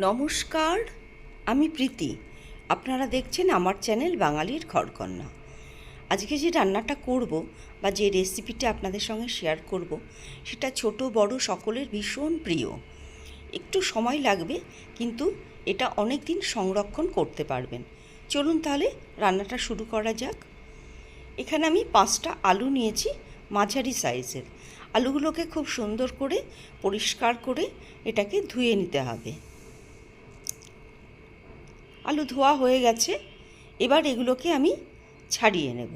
নমস্কার, আমি প্রীতি। আপনারা দেখছেন আমার চ্যানেল বাঙালির ঘরকন্যা। আজকে যে রান্নাটা করব বা যে রেসিপিটা আপনাদের সঙ্গে শেয়ার করব, সেটা ছোট, বড়, সকলের ভীষণ প্রিয়। একটু সময় লাগবে, কিন্তু এটা অনেক দিন সংরক্ষণ করতে পারবেন। চলুন তাহলে রান্নাটা শুরু করা যাক। এখানে আমি পাঁচটা আলু নিয়েছি মাঝারি সাইজের। আলুগুলোকে খুব সুন্দর করে পরিষ্কার করে এটাকে ধুয়ে নিতে হবে। আলু ধোয়া হয়ে গেছে, এবার এগুলোকে আমি ছাড়িয়ে নেব।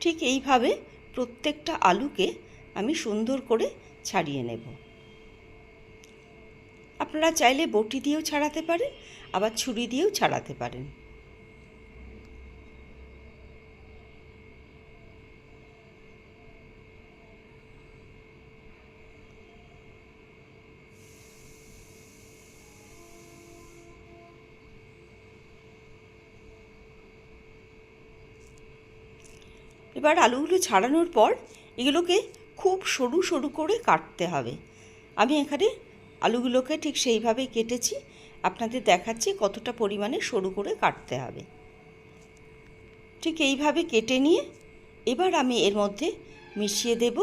ঠিক এইভাবে প্রত্যেকটা আলুকে আমি সুন্দর করে ছাড়িয়ে নেব। আপনারা চাইলে বটি দিয়েও ছাড়াতে পারেন, আবার ছুরি দিয়েও ছাড়াতে পারেন। এবার আলুগুলো ছাড়ানোর পর এগুলোকে খুব সরু সরু করে কাটতে হবে। আমি এখানে আলুগুলোকে ঠিক সেইভাবেই কেটেছি। আপনাদের দেখাচ্ছি কতটা পরিমাণে সরু করে কাটতে হবে। ঠিক এইভাবে কেটে নিয়ে এবার আমি এর মধ্যে মিশিয়ে দেব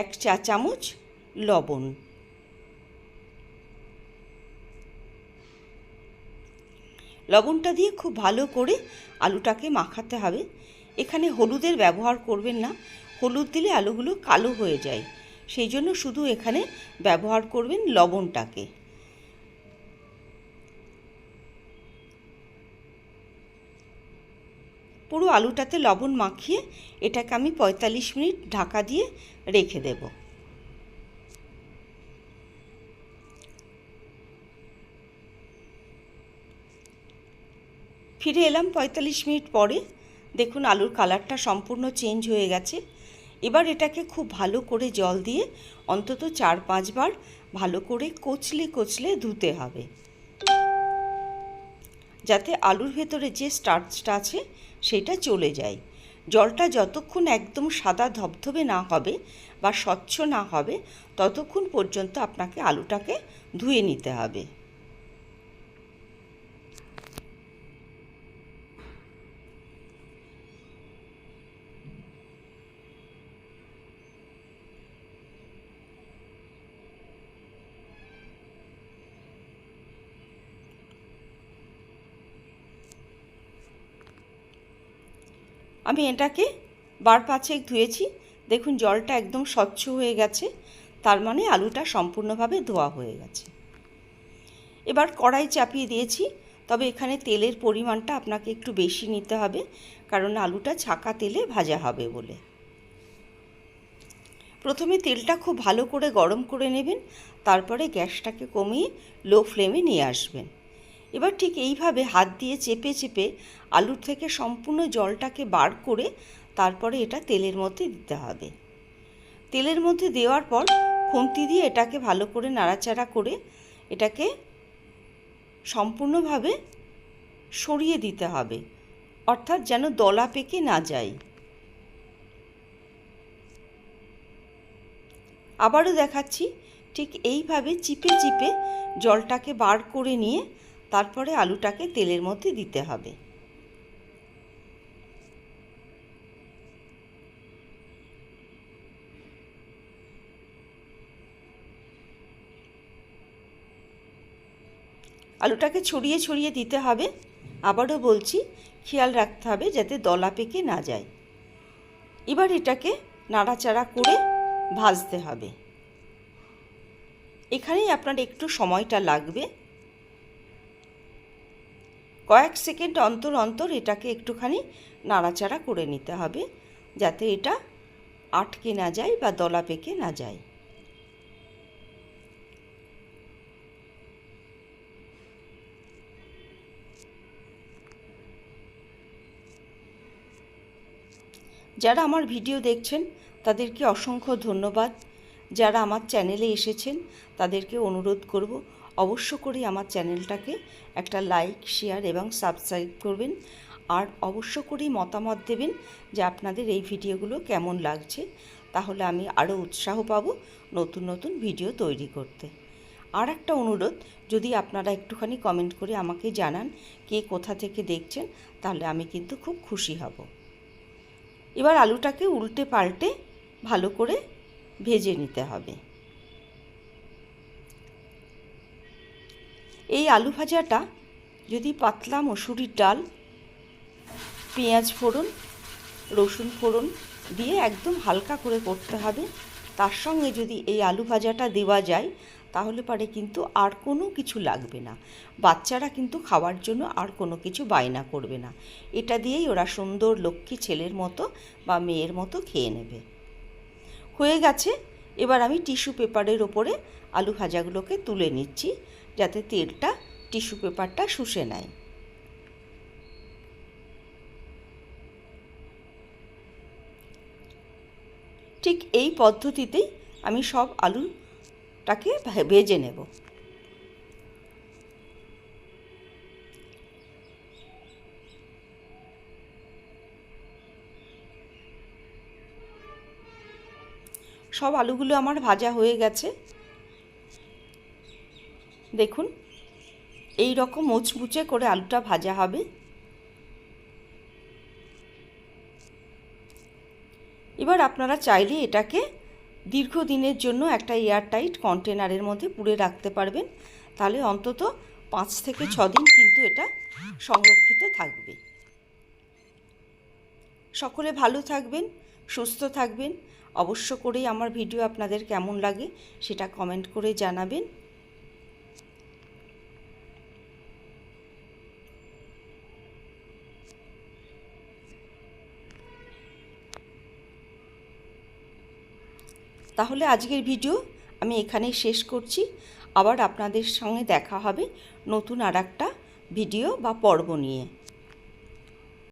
এক চা চামচ লবণ। লবণটা দিয়ে খুব ভালো করে আলুটাকে মাখাতে হবে। এখানে হলুদের ব্যবহার করবেন না। হলুদ দিলে আলুগুলো কালো হয়ে যায়। সেই জন্য শুধু এখানে ব্যবহার করবেন লবণটাকে। পুরো আলুটাতে লবণ মাখিয়ে এটাকে আমি পঁয়তাল্লিশ মিনিট ঢাকা দিয়ে রেখে দেবো। ফিরে এলাম পঁয়তাল্লিশ মিনিট পরে। দেখুন, আলুর কালারটা সম্পূর্ণ চেঞ্জ হয়ে গেছে। এবার এটাকে খুব ভালো করে জল দিয়ে অন্তত চার পাঁচবার ভালো করে কচলে কচলে ধুতে হবে। যাতে আলুর ভেতরে যে স্টার্চটা আছে, সেটা চলে যায়। জলটা যতক্ষণ একদম সাদা ধবধবে না হবে বা স্বচ্ছ না হবে, ততক্ষণ পর্যন্ত আপনাকে আলুটাকে ধুয়ে নিতে হবে। আমি এটাকে বার পাঁচেক ধুয়েছি। দেখুন, জলটা একদম স্বচ্ছ হয়ে গেছে। তার মানে আলুটা সম্পূর্ণভাবে ধোয়া হয়ে গেছে। এবার কড়াই চাপিয়ে দিয়েছি। তবে এখানে তেলের পরিমাণটা আপনাকে একটু বেশি নিতে হবে, কারণ আলুটা ছাকা তেলে ভাজা হবে বলে। প্রথমে তেলটা খুব ভালো করে গরম করে নেবেন, তারপরে গ্যাসটাকে কমিয়ে লো ফ্লেমে নিয়ে আসবেন। এবার ঠিক এইভাবে হাত দিয়ে চেপে চেপে আলুর থেকে সম্পূর্ণ জলটাকে বার করে তারপরে এটা তেলের মধ্যে দিতে হবে। তেলের মধ্যে দেওয়ার পর খুন্তি দিয়ে এটাকে ভালো করে নাড়াচাড়া করে এটাকে সম্পূর্ণভাবে সরিয়ে দিতে হবে, অর্থাৎ যেন দলা পেকে না যায়। আবারও দেখাচ্ছি, ঠিক এইভাবে চিপে চিপে জলটাকে বার করে নিয়ে তারপরে আলুটাকে তেলের মধ্যে দিতে হবে। আলুটাকে ছড়িয়ে ছড়িয়ে দিতে হবে। আবারও বলছি, খেয়াল রাখতে হবে যাতে দলা পেকে না যায়। এবার এটাকে নাড়াচাড়া করে ভাজতে হবে। এখানেই আপনার একটু সময়টা লাগবে। কয়েক সেকেন্ড অন্তর অন্তর এটাকে একটুখানি নাড়াচাড়া করে নিতে হবে, যাতে এটা আটকে না যায় বা দলা পেকে না যায়। যারা আমার ভিডিও দেখছেন, তাদেরকে অসংখ্য ধন্যবাদ। যারা আমার চ্যানেলে এসেছেন, তাদেরকে অনুরোধ করব অবশ্য করে আমার চ্যানেলটাকে একটা লাইক শেয়ার এবং সাবস্ক্রাইব করবেন। আর অবশ্য করেই মতামত দেবেন যে আপনাদের এই ভিডিওগুলো কেমন লাগছে। তাহলে আমি আরও উৎসাহ পাবো নতুন নতুন ভিডিও তৈরি করতে। আর একটা অনুরোধ, যদি আপনারা একটুখানি কমেন্ট করে আমাকে জানান কে কোথা থেকে দেখছেন, তাহলে আমি কিন্তু খুব খুশি হব। এবার আলুটাকে উল্টে পাল্টে ভালো করে ভেজে নিতে হবে। এই আলু ভাজাটা যদি পাতলা মসুরির ডাল, পেঁয়াজ ফোড়ন, রসুন ফোড়ন দিয়ে একদম হালকা করে করতে হবে। তার সঙ্গে যদি এই আলু ভাজাটা দেওয়া যায়, তাহলে পরে কিন্তু আর কোনো কিছু লাগবে না। বাচ্চারা কিন্তু খাওয়ার জন্য আর কোনো কিছু বায়না করবে না। এটা দিয়েই ওরা সুন্দর লক্ষ্মী ছেলের মতো বা মেয়ের মতো খেয়ে নেবে। হয়ে গেছে। এবার আমি টিস্যু পেপারের ওপরে আলু ভাজাগুলোকে তুলে নিচ্ছি যাতে তেলটা, টিস্যু পেপারটা শুষে নেয়। ঠিক এই পদ্ধতিতেই আমি সব আলুটাকে ভেজে নেব। সব আলুগুলো আমার ভাজা হয়ে গেছে। দেখুন, এই রকম মুচমুচে করে আলুটা ভাজা হবে। এবার আপনারা চাইলে এটাকে দীর্ঘদিনের জন্য একটা এয়ারটাইট কন্টেনারের মধ্যে পুড়ে রাখতে পারবেন। তাহলে অন্তত পাঁচ থেকে ছ দিন কিন্তু এটা সংরক্ষিত থাকবে। সকলে ভালো থাকবেন, সুস্থ থাকবেন। অবশ্য করেই আমার ভিডিও আপনাদের কেমন লাগে সেটা কমেন্ট করে জানাবেন। তাহলে আজকের ভিডিও আমি এখানেই শেষ করছি। আবার আপনাদের সঙ্গে দেখা হবে নতুন আর ভিডিও বা পর্ব নিয়ে।